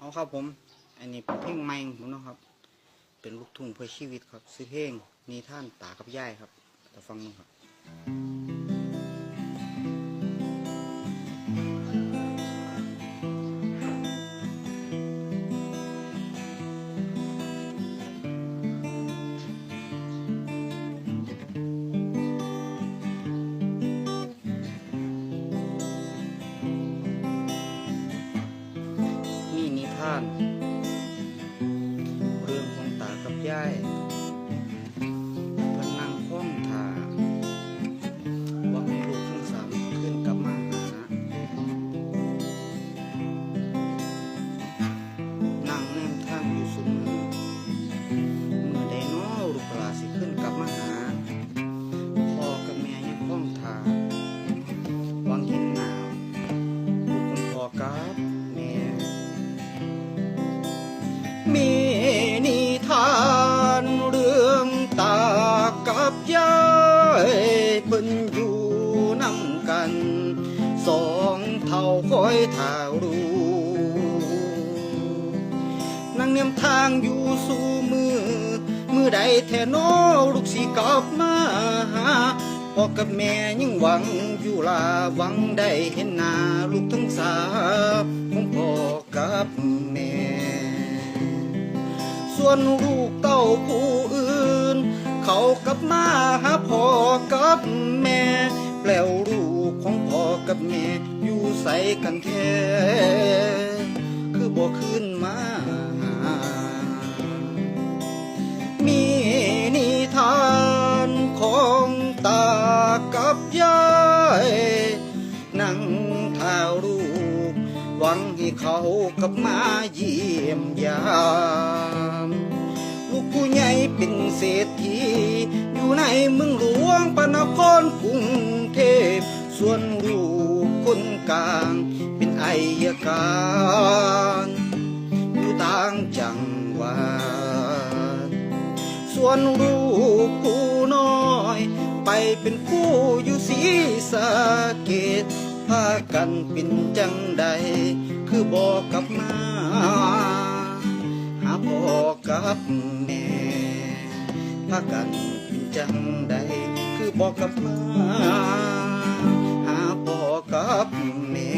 เอาครับผม อันนี้เป็นเพลงใหม่ของผมนะครับ เป็นลูกทุ่งเพื่อชีวิตครับซื้อเพลงนีท่านตากับย่ายครับแต่ฟังมึงครับ เนียมทางอยู่สู่มือ มือใดแท่นอลูกสิกลับมาหาพ่อกับแม่ยังหวังอยู่ลาหวังได้เห็นหน้าลูกทั้งสามของพ่อกับแม่ ส่วนลูกเต้าผู้อื่น เขากลับมาหาพ่อกับแม่แปลวลูกของพ่อกับแม่อยู่ใส่กันแท้ เขากับมาเยี่ยมยามลูกผู้ใหญ่เป็นเศรษฐีอยู่ในเมืองหลวงพระนครกรุงเทพ ส่วนลูกคนกลางเป็นไอยการอยู่ต่างจังหวัดส่วนลูกผู้น้อยไปเป็นผู้อยู่ศรีสะเกดพากันเป็นจังใด คือบอกกลับมา หาบอกกับแม่พากันเป็นจังใดคือบอกกลับมา หาบอกกับแม่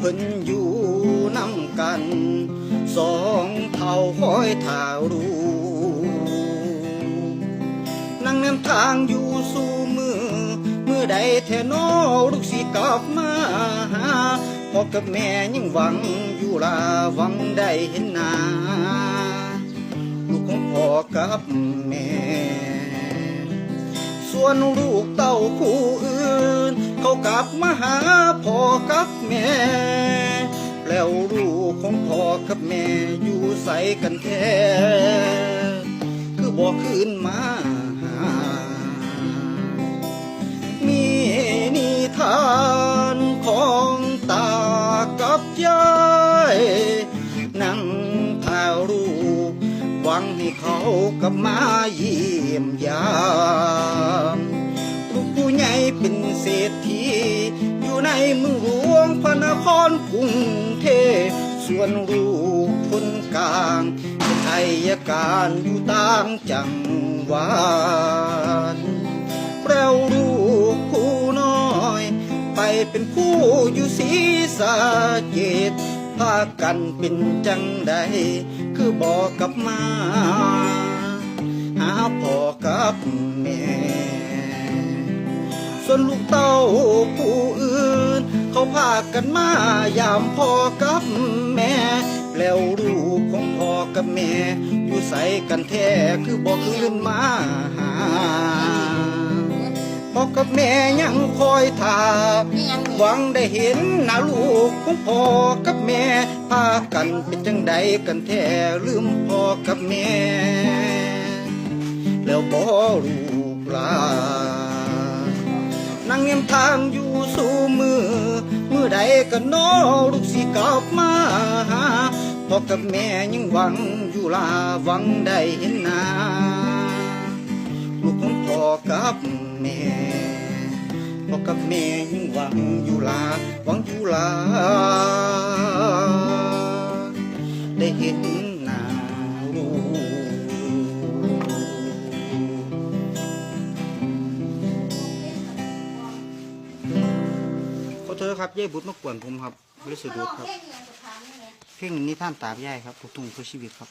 เพิ่นอยู่นำกัน สองเท่าคอยท่ารู้นั่งนำทางอยู่สู่มือเมื่อใดแทนอลูกสิกลับมาหาพ่อกับแม่ยังหวังอยู่ลาหวังได้เห็นหน้าลูกของพ่อกับแม่ ส่วนลูกเต้าผู้อื่น เขากลับมาหาพ่อกับแม่ แล้วลูกของพ่อกับแม่อยู่ใส่กันแท้คือบอกคืนมาหา มีนิทานของตากับยาย กับมาเยี่ยมยามลูกผู้ใหญ่เป็นเศรษฐีอยู่ในเมืองหลวงพระนครกรุงเทพส่วนลูกคนกลางเป็นไอยการอยู่ต่างจังหวัดแปลวลูกผู้น้อย ไปเป็นผู้อยู่ศรีสะเกด พากันเป็นจังใดคือบอกกับมา หาพ่อกับแม่ ส่วนลูกเต้าผู้อื่น เขาพากันมายามพ่อกับแม่ แล้วลูกของพ่อกับแม่ อยู่ใส่กันแท้คือบอกคืนมาหา พพ่อกับแม่ยังคอยท่านี่ยังหวังได้เห็นหน้าลูกของพ่อกับแม่พากันเป็นจังใดกันแท้ลืมพ่อกับแม่ แล้วบ่ลูกหลานนั่งเงียมทางอยู่สู่มือมือใดก็นอลูกสิกลับมาหาพ่อกับแม่ยังหวังอยู่ลาหวังได้เห็นหน้าลูกของ พ่อกับแม่พ่อกับแม่ยังหวังอยู่ลาหวังอยู่ลา ได้เห็นหน้าลูกขอโทษครับเย่บุตรมากวนผมครับรู้สึกดูครับ เพลงนิทานตาบยายครับลูกทุ่งเพื่อชีวิตครับ